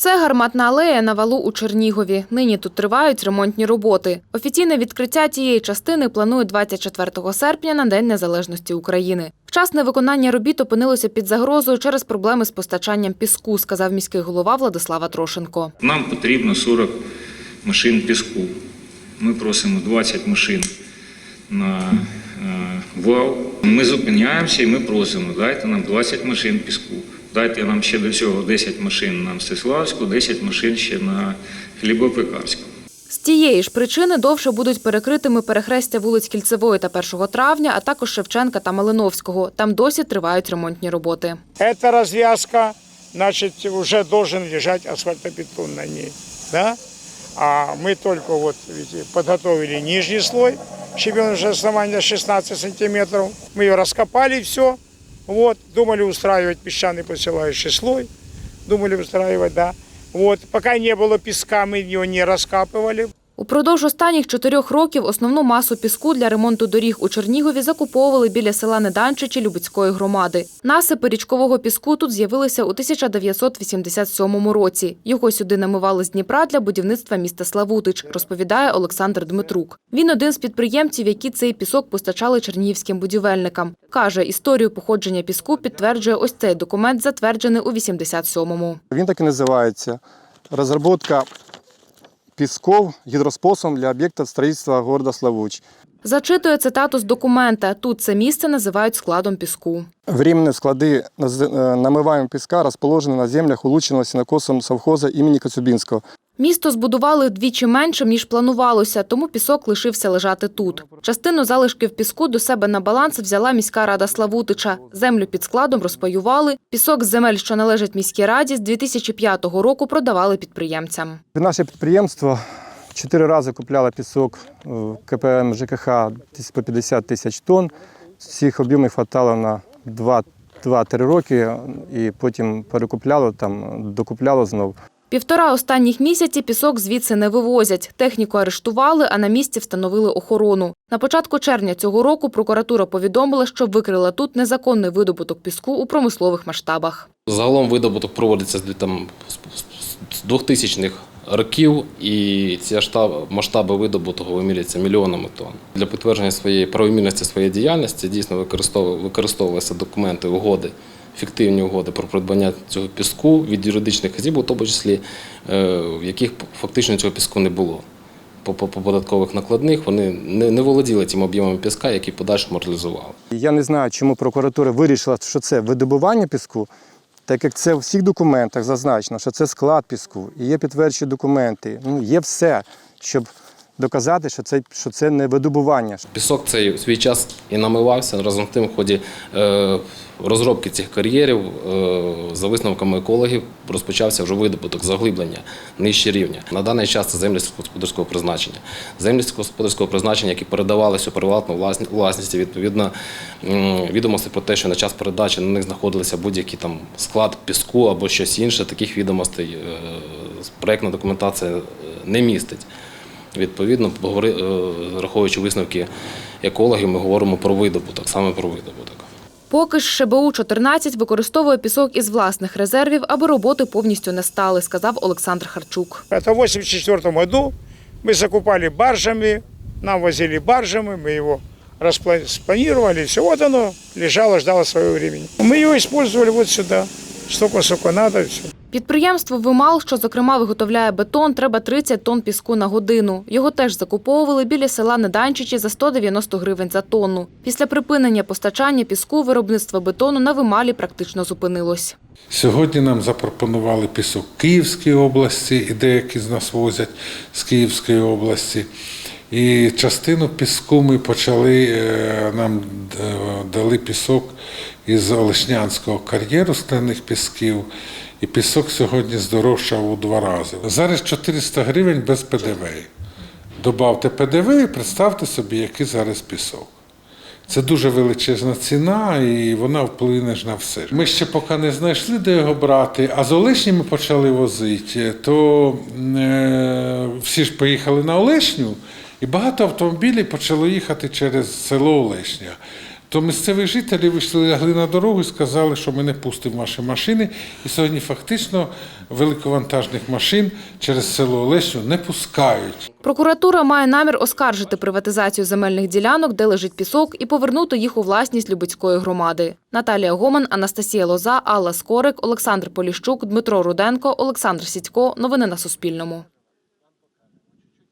Це гарматна алея на валу у Чернігові. Нині тут тривають ремонтні роботи. Офіційне відкриття тієї частини планують 24 серпня на День Незалежності України. Вчасне виконання робіт опинилося під загрозою через проблеми з постачанням піску, сказав міський голова Владислава Трошенко. Нам потрібно 40 машин піску. Ми просимо 20 машин на е, вал. Ми зупиняємося і ми просимо, дайте нам 20 машин піску. Дайте нам ще до цього 10 машин на Мстиславську, 10 машин ще на Хлібопекарську. З тієї ж причини довше будуть перекритими перехрестя вулиць Кільцевої та 1 травня, а також Шевченка та Малиновського. Там досі тривають ремонтні роботи. Эта развязка, значит, уже должен лежать асфальтобетон на ней, да? А мы только вот видите, подготовили нижний слой, щебенное же основание 16 сантиметров. Мы ее раскопали все, вот, думали устраивать песчаный посылающий слой, думали устраивать, да. Вот, пока не было песка, мы ее не раскапывали, Упродовж останніх чотирьох років основну масу піску для ремонту доріг у Чернігові закуповували біля села Неданчичі Любецької громади. Насипи річкового піску тут з'явилися у 1987 році. Його сюди намивали з Дніпра для будівництва міста Славутич, розповідає Олександр Дмитрук. Він один з підприємців, які цей пісок постачали чернігівським будівельникам. Каже, історію походження піску підтверджує ось цей документ, затверджений у 87-му. Він так і називається розробка пісков гідроспособом для об'єктів строїтства города Славуч. Зачитує цитату з документа. Тут це місце називають складом піску. Временные склады наз- э, намываемого песка расположены на землях улучшенного сінокосом совхоза імені Коцюбинського. Місто збудували вдвічі меншим, ніж планувалося, тому пісок лишився лежати тут. Частину залишків піску до себе на баланс взяла міська рада Славутича. Землю під складом розпаювали. Пісок з земель, що належать міській раді, з 2005 року продавали підприємцям. Наше підприємство чотири рази купляло пісок е, КПМ ЖКХ по 50 тисяч тонн. Цих об'ємів хватало на 2-3 роки і потім перекупляло, там, докупляло знову. Півтора останніх місяці пісок звідси не вивозять. Техніку арештували, а на місці встановили охорону. На початку червня цього року прокуратура повідомила, що викрила тут незаконний видобуток піску у промислових масштабах. Загалом видобуток проводиться з там, з- з 2000-х років, і ці штаб- масштаби видобутку вимірюються мільйонами тонн. Для підтвердження своєї правомірності своєї діяльності дійсно використову- використовувалися документи, угоди, фіктивні угоди про придбання цього піску від юридичних осіб, у тому числі е, в яких фактично цього піску не було. По, по, по податкових накладних вони не, не володіли тим об'ємом піска, який в подальшому реалізували. Я не знаю, чому прокуратура вирішила, що це видобування піску, так як це у всіх документах зазначено, що це склад піску, і є підтверджуючі документи. Ну, є все, щоб доказати, що це, що це не видобування. Пісок цей у свій час і намивався. Разом з тим, в ході е, розробки цих кар'єрів, е, за висновками екологів, розпочався вже видобуток, заглиблення нижче рівня. На даний час це землі сільськогосподарського призначення. Землі сільськогосподарського призначення, які передавалися у приватну власні- власність, відповідно відомості про те, що на час передачі на них знаходилися будь-який там склад піску або щось інше, таких відомостей е, проєктна документація е, не містить. Відповідно, говори- е, враховуючи висновки екологів, ми говоримо про видобуток, саме про видобуток. Поки ж ШБУ-14 використовує пісок із власних резервів, аби роботи повністю не стали, сказав Олександр Харчук. Это в 1984 году мы закупали баржами, нам возили баржами, мы его распла- спланировали, все. Вот оно лежало, ждало своего времени. Мы его использовали вот сюда, столько, сколько надо, все. Підприємство Вимал, що зокрема виготовляє бетон, треба 30 тонн піску на годину. Його теж закуповували біля села Неданчичі за 190 гривень за тонну. Після припинення постачання піску виробництво бетону на Вималі практично зупинилось. Сьогодні нам запропонували пісок Київської області, і деякі з нас возять з Київської області. І частину піску ми почали, е, нам е, дали пісок із Олешнянського кар'єру скляних пісків. І пісок сьогодні здорожчав у два рази. Зараз 400 гривень без ПДВ. Добавте ПДВ і представте собі, який зараз пісок. Це дуже величезна ціна, і вона вплине ж на все. Ми ще поки не знайшли, де його брати, а з Олешні ми почали возити, то е, всі ж поїхали на Олешню, і багато автомобілів почало їхати через село Олешня. То місцеві жителі вийшли лягли на дорогу і сказали, що ми не пустимо ваші машини. І сьогодні фактично великовантажних машин через село Олещу не пускають. Прокуратура має намір оскаржити приватизацію земельних ділянок, де лежить пісок, і повернути їх у власність Любецької громади. Наталія Гоман, Анастасія Лоза, Алла Скорик, Олександр Поліщук, Дмитро Руденко, Олександр Сідько. Новини на Суспільному.